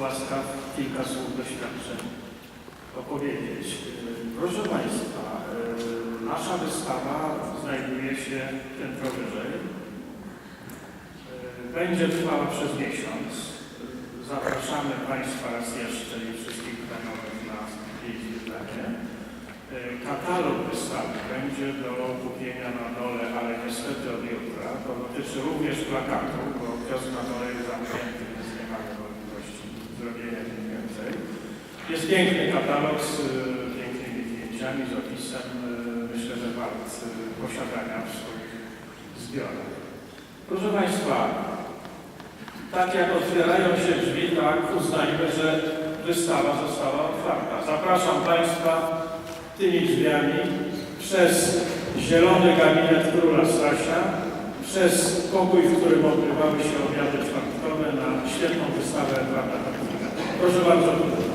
łaskaw kilka słów doświadczeń opowiedzieć. Y, Proszę Państwa, y, nasza wystawa znajduje się piętro wyżej. Y, Będzie trwała przez miesiąc. Zapraszamy Państwa raz jeszcze i wszystkich znajomych na jej zwiedzanie. Katalog wystawy będzie do kupienia na dole, ale niestety od jutra. To dotyczy również plakatu, bo kiosk na dole jest Jest piękny katalog z y, pięknymi zdjęciami, z opisem. y, Myślę, że wart y, posiadania w swoich zbiorach. Proszę Państwa, tak jak otwierają się drzwi, tak uznajmy, że wystawa została otwarta. Zapraszam Państwa tymi drzwiami przez zielony gabinet króla Stasia, przez pokój, w którym odbywały się obiady czwartkowe na świetną wystawę Edwarda. Proszę bardzo.